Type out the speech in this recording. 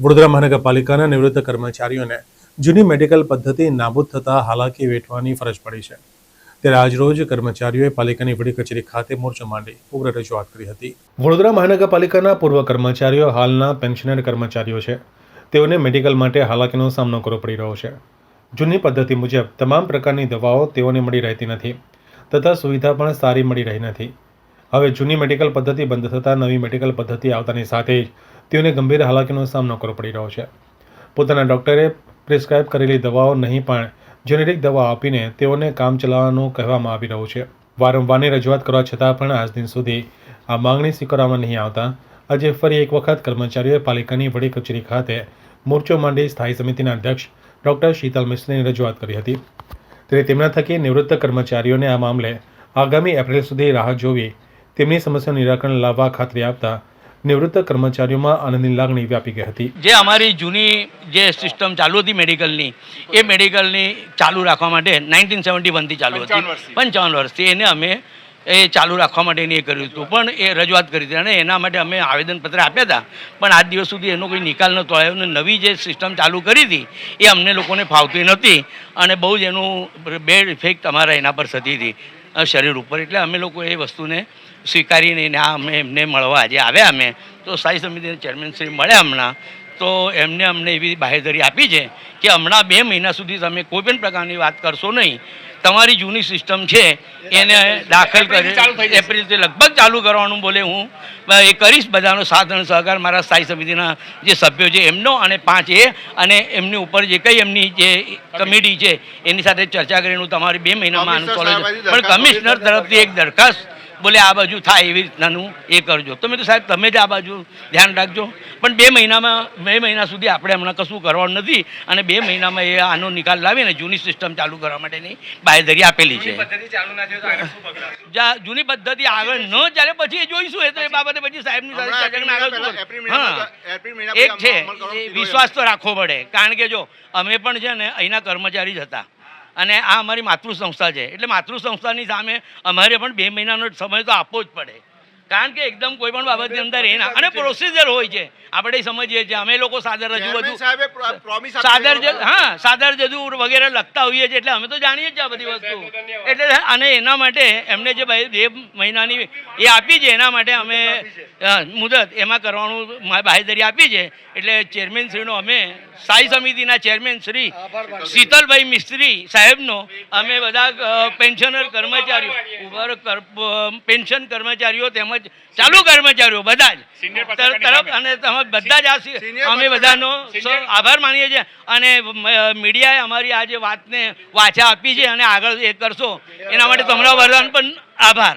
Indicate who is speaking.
Speaker 1: વડોદરા મહાનગરપાલિકાના નિવૃત્ત કર્મચારીઓને જૂની મેડિકલ પદ્ધતિ નાબૂદ થતાં હાલાકી વેઠવાની ફરજ પડી છે. ત્યારે આજરોજ કર્મચારીઓએ પાલિકાની વડી કચેરી ખાતે મોરચો માંડી ઉગ્ર રજૂઆત કરી હતી. વડોદરા મહાનગરપાલિકાના પૂર્વ કર્મચારીઓ હાલના પેન્શનર કર્મચારીઓ છે. તેઓને મેડિકલ માટે હાલાકીનો સામનો કરવો પડી રહ્યો છે. જૂની પદ્ધતિ મુજબ તમામ પ્રકારની દવાઓ તેઓને મળી રહેતી નથી. તથા સુવિધા પણ સારી મળી રહી નથી. હવે જૂની મેડિકલ પદ્ધતિ બંધ થતાં નવી મેડિકલ પદ્ધતિ આવતાની સાથે જ તેઓને ગંભીર હાલાકીનો સામનો કરવો પડી રહ્યો છે. પોતાના ડૉક્ટરે પ્રિસ્ક્રાઇબ કરેલી દવાઓ નહીં પણ જેનેરિક દવા આપીને તેઓને કામ ચલાવવાનું કહેવામાં આવી રહ્યું છે. વારંવારની રજૂઆત કરવા છતાં પણ આજ દિન સુધી આ માંગણી સ્વીકારવામાં નહીં આવતા. આજે ફરી એક વખત કર્મચારીઓએ પાલિકાની વડી કચેરી ખાતે મોરચો માંડી સ્થાયી સમિતિના અધ્યક્ષ ડૉક્ટર શીતલ મિશ્રની રજૂઆત કરી હતી. ત્યારે તેમના થકી નિવૃત્ત કર્મચારીઓને આ મામલે આગામી એપ્રિલ સુધી રાહ જોવી તેમની સમસ્યાનું નિરાકરણ લાવવા ખાતરી આપતા નિવૃત્ત કર્મચારીઓમાં આનંદની લાગણી વ્યાપી ગઈ હતી.
Speaker 2: જે અમારી જૂની જે સિસ્ટમ ચાલુ હતી મેડિકલની એ મેડિકલની ચાલુ રાખવા માટે નાઇન્ટીન સેવન્ટી વનથી ચાલુ હતી. પંચાવન વર્ષથી. એને અમે એ ચાલુ રાખવા માટેની એ કર્યું હતું. પણ એ રજૂઆત કરી હતી અને એના માટે અમે આવેદનપત્ર આપ્યા હતા. પણ આજ દિવસ સુધી એનો કોઈ નિકાલ નહોતો આવ્યો અને નવી જે સિસ્ટમ ચાલુ કરી હતી એ અમને લોકોને ફાવતી નહોતી અને બહુ જ એનું બેડ ઇફેક્ટ અમારા એના પર થતી હતી. શરીર ઉપર. એટલે અમે લોકો એ વસ્તુને સ્વીકારીને આ અમે એમને મળવા. આજે આવ્યા અમે, તો સ્થાયી સમિતિના ચેરમેનશ્રી મળ્યા હમણાં. તો એમને અમને એવી બાહેધરી આપી છે કે હમણાં બે મહિના સુધી તમે કોઈ પણ પ્રકારની વાત કરશો નહીં. તમારી જૂની સિસ્ટમ છે એને દાખલ કરી એપ્રિલથી લગભગ ચાલુ કરવાનું બોલે હું. એ કરીશ બધાનો સાથ અને સહકાર. મારા સ્થાયી સમિતિના જે સભ્યો છે એમનો અને પાંચ એ અને એમની ઉપર જે કંઈ એમની જે કમિટી છે એની સાથે ચર્ચા કરીને હું તમારી બે મહિનામાં આનું સોલ્વ પણ કમિશનર તરફથી એક દરખાસ્ત બોલે આ બાજુ થાય એવી રીતનાનું એ કરજો. તો મેં તો સાહેબ તમે જ આ બાજુ ધ્યાન રાખજો. પણ બે મહિનામાં બે મહિના સુધી આપણે હમણાં કશું કરવાનું નથી અને બે મહિનામાં એ આનો નિકાલ લાવીને જૂની સિસ્ટમ ચાલુ કરવા માટેની બાહેધરી આપેલી છે. જૂની પદ્ધતિ આગળ ન ચાલે પછી એ જોઈશું. એ તો એ બાબતે પછી સાહેબની સાથે એક છે વિશ્વાસ તો રાખવો પડે. કારણ કે જો અમે પણ છે ને અહીંના કર્મચારી જ હતા. અને આ અમારી માતૃ સંસ્થા છે. એટલે માતૃ સંસ્થાની સામે અમારે પણ બે મહિનાનો સમય તો આપવો જ પડે. કારણ કે એકદમ કોઈ પણ બાબતની અંદર એના અને પ્રોસિજર હોય છે. આપણે સમજીએ છીએ અમે લોકો સાદર રજૂ બધું સાદર હા સાદર જદુ વગેરે લખતા હોઈએ છીએ એટલે અમે તો જાણીએ છીએ આ બધી વસ્તુ. એટલે અને એના માટે એમને જે બે બે મહિનાની એ આપી છે એના માટે અમે મુદત એમાં કરવાનું મા- બાહેધરી આપી છે. એટલે ચેરમેન શ્રીનો અમે સ્થાયી સમિતિના ચેરમેન શ્રી શીતલભાઈ મિસ્ત્રી સાહેબનો અમે બધા પેન્શનર કર્મચારીઓ પેન્શન કર્મચારીઓ તેમજ ચાલુ કર્મચારીઓ બધા જ. તરફ અને તમે બધા જ આ અમે બધાનો આભાર માનીએ છીએ. અને મીડિયાએ અમારી આ જે વાતને વાચા આપી છે અને આગળ એ કરશો એના માટે તમારા વરદાન પણ આભાર.